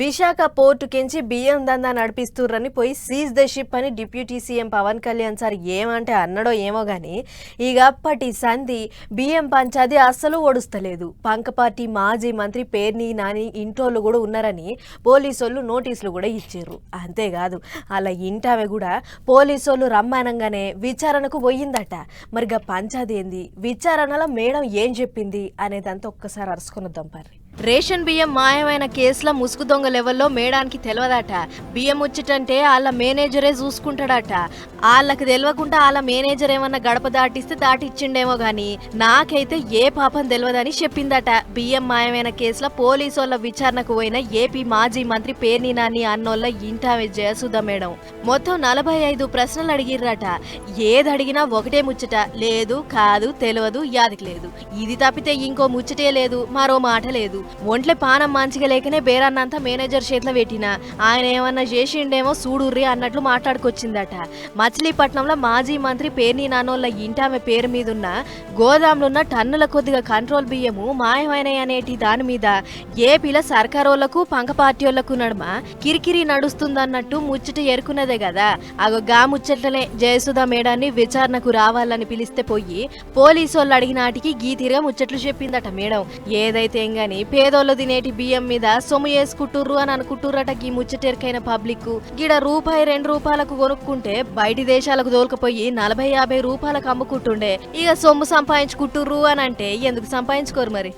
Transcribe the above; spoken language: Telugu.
విశాఖ పోర్టు కించి బియ్యం దందా నడిపిస్తుర్రని పోయి సీజ్ ద షిప్ అని deputy CM Pawan Kalyan sir ఏమంటే అన్నడో ఏమో గాని ఇక అప్పటి సంధి బియ్యం పంచాది అస్సలు ఓడుస్తలేదు. పంకపార్టీ మాజీ మంత్రి పేర్ని నాని ఇంటోళ్ళు కూడా ఉన్నారని పోలీసోళ్ళు నోటీసులు కూడా ఇచ్చారు. అంతేకాదు అలా ఇంటామె కూడా పోలీసోళ్ళు రమ్మనంగానే విచారణకు పోయిందట. మరిగా పంచాది ఏంది? విచారణలో మేడం ఏం చెప్పింది? అనేదంతా ఒక్కసారి అరుసుకున్నద్దాం పర్రి. రేషన్ బియ్యం మాయమైన కేసుల ముసుగు దొంగ లెవెల్లో మేడానికి తెలియదట బియ్యం వచ్చేటంటే వాళ్ళ మేనేజరే చూసుకుంటాడట. వాళ్ళకి తెలియకుండా వాళ్ళ మేనేజర్ ఏమన్నా గడప దాటిస్తే దాటిచ్చిండేమో గాని నాకైతే ఏ పాపం తెలియదని చెప్పిందట. బియ్యం మాయమైన కేసులో పోలీసు వాళ్ళ విచారణకు పోయిన ఏపీ మాజీ మంత్రి పేర్ని నాని అన్నోళ్ళ ఇంటామె జయసుధ మేడం. మొత్తం నలభై ఐదు ప్రశ్నలు అడిగిర్రట. ఏది అడిగినా ఒకటే ముచ్చట. లేదు కాదు తెలియదు యాదికి లేదు. ఇది తప్పితే ఇంకో ముచ్చటే లేదు మరో మాట లేదు. ఒంట్లో పానం మంచిగా లేకనే బేరాన్నంతా మేనేజర్ చేతిలో పెట్టిన. ఆయన ఏమన్నా చేసిండేమో చూడుర్రి అన్నట్లు మాట్లాడుకొచ్చిందట. మచిలీపట్నంలో మాజీ మంత్రి పేర్ని నానోళ్ళ ఇంటామె పేరు మీదున్న గోదాంలున్న టన్నుల కొద్దిగా కంట్రోల్ బియ్యము మాయమైనవి అనేటి దాని మీద ఏపీల సర్కారోళ్ళకు పంక పార్టీలకు నడుమ కిరికిరి నడుస్తుందన్నట్టు ముచ్చట ఎరుకున్నదే కదా అగో గా ముచ్చట్లనే జయసుధ మేడాన్ని విచారణకు రావాలని పిలిస్తే పోయి పోలీసోళ్ళు అడిగినాటికి గీతిరిగా ముచ్చట్లు చెప్పిందట మేడం. ఏదైతే ఏం గాని పేదోళ్ళు తినేటి బియ్యం మీద సొమ్ము వేసుకుంటుర్రు అని అనుకుంటుర్రట గీ ముచ్చటెరికైన పబ్లిక్ గిడ రూపాయి రెండు రూపాయలకు కొనుక్కుంటే బయటి దేశాలకు దోలుకపోయి నలభై యాభై రూపాయలకు అమ్ముకుంటుండే. ఇక సొమ్ము సంపాదించుకుంటుర్రు అని అంటే ఎందుకు సంపాదించుకోరు మరి?